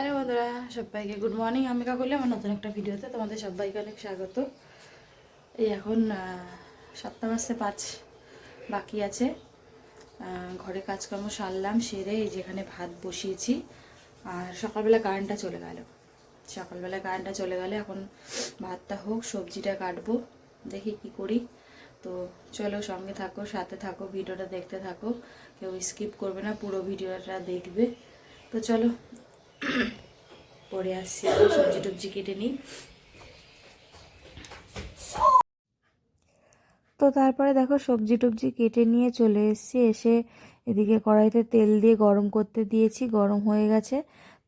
Hello বন্ধুরা, সবাইকে good morning আমি কাকুলি, আমার নতুন একটা ভিডিওতে তোমাদের সবাইকে অনেক স্বাগত। এই এখন সাতটা বাজতে পাঁচ বাকি আছে। ঘরে কাজকর্ম সারলাম, সেরে এই যেখানে ভাত বসিয়েছি। আর সকালবেলা কারেন্টটা চলে গেল। সকালবেলা কারেন্টটা চলে গেলে এখন ভাতটা হোক, সবজিটা কাটবো, দেখি কি করি। তো চলো সঙ্গে থাকো, সাথে থাকো, ভিডিওটা দেখতে থাকো। কেউ স্কিপ করবে না, পুরো ভিডিওটা দেখবে। তো চলো পরে আসছি, সবজি টবজি কেটে নিই। তো তারপরে দেখো সবজি টবজি কেটে নিয়ে চলে এসেছি, এসে এদিকে কড়াইতে তেল দিয়ে গরম করতে দিয়েছি, গরম হয়ে গেছে।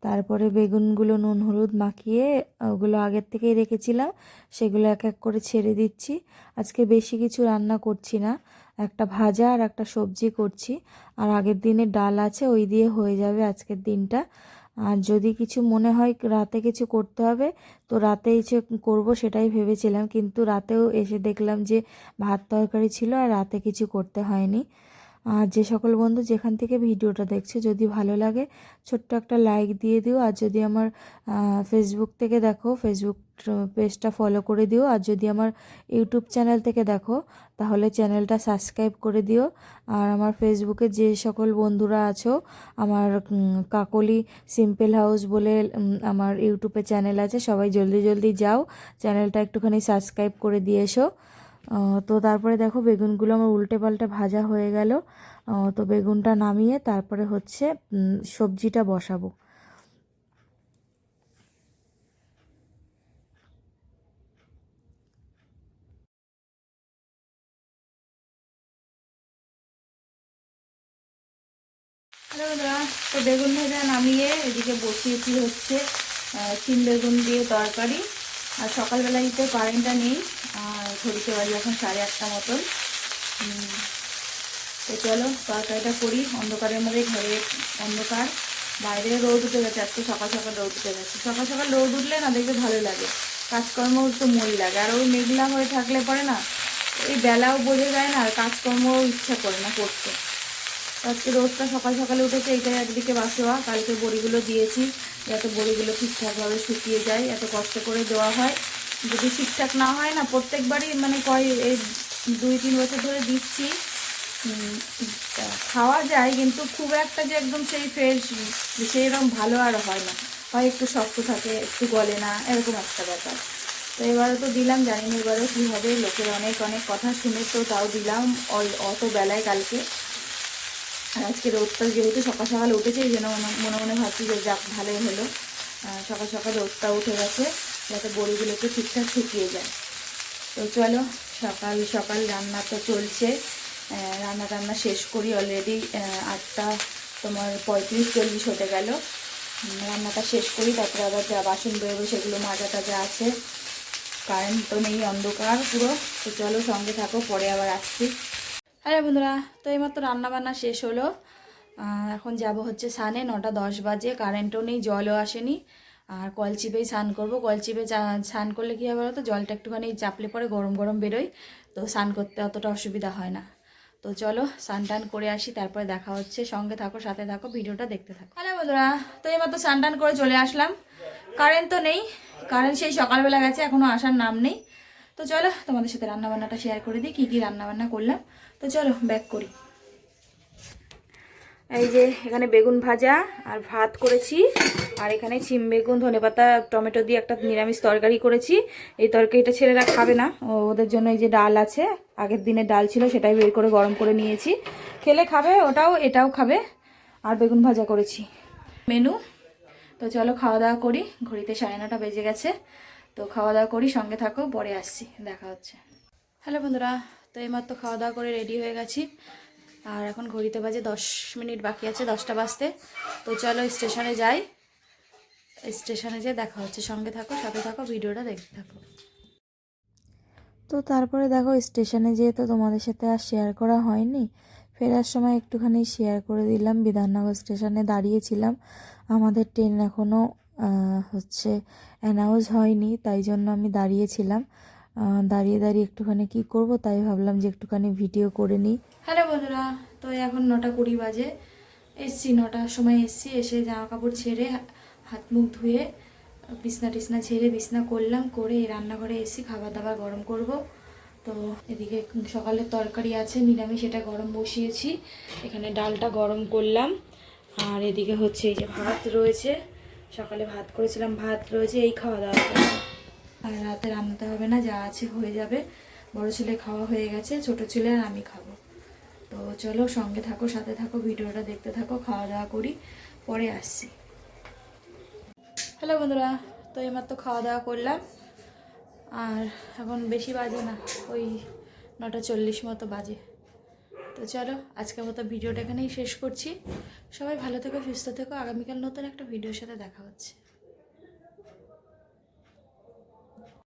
তারপরে বেগুনগুলো, নুন, হলুদ মাখিয়ে ওগুলো আগের থেকেই রেখেছিলাম, সেগুলো এক এক করে ছেড়ে দিচ্ছি। আজকে বেশি কিছু রান্না করছি না, একটা ভাজা আর একটা সবজি করছি। আর আগের দিনে ডাল আছে, ওই দিয়ে হয়ে যাবে আজকের দিনটা। আর যদি কিছু মনে হয় রাতে কিছু করতে হবে, তো রাতে এসে করব সেটাই ভেবেছিলাম। কিন্তু রাতেও এসে দেখলাম যে ভাত তরকারি ছিল আর রাতে কিছু করতে হয়নি। আর যে সকল বন্ধু যেখান থেকে ভিডিওটা দেখছে, যদি ভালো লাগে, ছোট্ট একটা লাইক দিয়ে দিও। আর যদি আমার ফেসবুক থেকে দেখো ফেসবুক পেজটা ফলো করে দিও। আর যদি আমার ইউটিউব চ্যানেল থেকে দেখো, তাহলে চ্যানেলটা সাবস্ক্রাইব করে দিও। আর আমার ফেসবুকে যে সকল বন্ধুরা আছো, আমার কাকলি সিম্পল হাউস বলে আমার ইউটিউবে চ্যানেল আছে, সবাই জলদি জলদি যাও। চ্যানেলটা একটুখানি সাবস্ক্রাইব করে দিয়ে এসো। তো তারপরে দেখো বেগুনগুলো আমার উল্টে পাল্টে ভাজা হয়ে গেল। তো বেগুনটা নামিয়ে তারপরে হচ্ছে সবজিটা বসাবো। তো বেগুন ভাজা নামিয়ে এদিকে বসিয়েছি হচ্ছে শিম বেগুন দিয়ে তরকারি। আর সকালবেলায় তো কারেন্টটা নেই ঘড়িতে বাজে এখন সাড়ে আটটা মতন। তো চলো, তরকারিটা করি। অন্ধকারের মধ্যে ঘরে অন্ধকার। বাইরে রোদ উঠে গেছে, আজকে সকাল সকাল রোদ উঠে গেছে। সকাল সকাল রোদ উঠলে না দেখবে ভালো লাগে। কাজকর্ম একটু মই লাগে। আর ওই মেঘলা হয়ে থাকলে পরে না এই বেলাও বোঝা যায় না, আর কাজকর্মও ইচ্ছা করে না করতে। আজকে রোদটা সকাল সকালে উঠেছে, এইটাই একদিকে বাসোয়া কালকে বড়িগুলো দিয়েছি। যাতে বড়িগুলো ঠিকঠাকভাবে শুকিয়ে যায়, এত কষ্ট করে দেওয়া হয়। যদি ঠিকঠাক না হয় না, প্রত্যেকবারই মানে কয়, এই দুই, তিন বছর ধরে দিচ্ছি। খাওয়া যায়, কিন্তু খুব একটা যে একদম সেই ফ্রেশ সেই রকম ভালো আর হয় না। হয় একটু শক্ত থাকে, একটু গলে না, এরকম একটা ব্যাপার। তো এবারে তো দিলাম, জানি না এবারে কী হবে। লোকের অনেক অনেক কথা শুনে তো তাও দিলাম অত বেলায় কালকে। আর আজকে রোদটা যেহেতু সকাল সকাল উঠেছে, এই জন্য মনে- মনে ভাবছি যে যাক, ভালোই হলো। সকাল সকাল রোদটা উঠে গেছে, যাতে বড়িগুলোকে ঠিকঠাক শুকিয়ে যায়। তো চলো, সকাল সকাল রান্না তো চলছে। রান্না টান্না শেষ করি অলরেডি আটটা তোমার পঁয়ত্রিশ, চল্লিশ হতে গেল। রান্নাটা শেষ করি, তারপরে আবার যা বাসন বেরোবে সেগুলো মাজা টাজা আছে। কারেন্ট তো নেই অন্ধকার পুরো। তো চলো সঙ্গে থাকো, পরে আবার আসছি। হ্যালো বন্ধুরা, তো এইমাত্র রান্না বান্না শেষ হলো। এখন যাব হচ্ছে সানে নটা দশ বাজে, কারেন্টও নেই, জলও আসেনি। আর কল চিপেই স্নান করব। কল চিপে স্নান করলে কী হবে তো জলটা একটুখানি চাপলে পরে গরম গরম বেরোয়, তো স্নান করতে অতটা অসুবিধা হয় না। তো চলো, স্নান টান করে আসি, তারপরে দেখা হচ্ছে। সঙ্গে থাকো, সাথে থাকো, ভিডিওটা দেখতে থাকো। হ্যালো বন্ধুরা, তো এইমাত্র স্নান টান করে চলে আসলাম। কারেন্ট তো নেই, কারেন্ট সেই সকালবেলা গেছে এখনও আসার নাম নেই। তো চলো তোমাদের সাথে রান্নাবান্নাটা শেয়ার করে দিই, কী কী রান্নাবান্না করলাম। তো চলো ব্যাক করি। এই যে এখানে বেগুন ভাজা আর ভাত করেছি, আর এখানে চিম বেগুন, ধনেপাতা, টমেটো দিয়ে একটা নিরামিষ তরকারি করেছি। এই তরকারিটা ছেলেরা খাবে না ওদের জন্য এই যে ডাল আছে, আগের দিনের ডাল ছিল সেটাই বের করে গরম করে নিয়েছি। খেলে খাবে, ওটাও, এটাও খাবে, আর বেগুন ভাজা করেছি। মেনু, তো চলো খাওয়া দাওয়া করি, ঘড়িতে সাড়ে নটা বেজে গেছে। তো খাওয়া দাওয়া করি, সঙ্গে থাকো, পরে আসছি, দেখা হচ্ছে। হ্যালো বন্ধুরা, তো এইমাত্র খাওয়া দাওয়া করে রেডি হয়ে গেছি। আর এখন ঘড়িতে বাজে দশ মিনিট বাকি আছে, দশটা বাজতে। তো চলো স্টেশনে যাই। স্টেশনে যেয়ে দেখা হচ্ছে। সঙ্গে থাকো, সাথে থাকো, ভিডিওটা দেখতে থাকো। তো তারপরে দেখো, স্টেশনে যেয়ে তো তোমাদের সাথে আর শেয়ার করা হয়নি। ফেরার সময় একটুখানি শেয়ার করে দিলাম। বিধাননগর স্টেশনে দাঁড়িয়েছিলাম। আমাদের ট্রেন এখনও হচ্ছে অ্যানাউন্স হয়নি, তাই জন্য আমি দাঁড়িয়েছিলাম। দাঁড়িয়ে দাঁড়িয়ে একটুখানি কি করব, তাই ভাবলাম যে একটুখানি ভিডিও করে নিই। হ্যালো বন্ধুরা, তো এখন নটা কুড়ি বাজে। এসছি, নটার সময় এসছি, এসে জামা কাপড় ছেড়ে হাত মুখ ধুয়ে বিছনা টিছনা ছেড়ে বিছনা করলাম, করে রান্নাঘরে এসে খাবার দাবার গরম করব। তো এদিকে সকালের তরকারি আছে, নিরামিষ, এটা গরম বসিয়েছি। এখানে ডালটা গরম করলাম। আর এদিকে হচ্ছে এই যে ভাত রয়েছে। সকালে ভাত করেছিলাম, ভাত রয়েছে, এই খাওয়া দাওয়া আর রাতে রান্নাতে হবে না, যা আছে হয়ে যাবে। বড় ছেলে খাওয়া হয়ে গেছে, ছোট ছেলে আর আমি খাব। তো চলো সঙ্গে থাকো, সাথে থাকো, ভিডিওটা দেখতে থাকো, খাওয়া দাওয়া করি, পরে আসছি। হ্যালো বন্ধুরা, তো এইমাত্র খাওয়া দাওয়া করলাম। আর এখন বেশি বাজে না, ওই নটা চল্লিশ মতো বাজে। তো চলো, আজকের মতো ভিডিওটা এখানেই শেষ করছি। সবাই ভালো থেকো, সুস্থ থেকো, আগামীকাল নতুন একটা ভিডিওর সাথে দেখা হচ্ছে।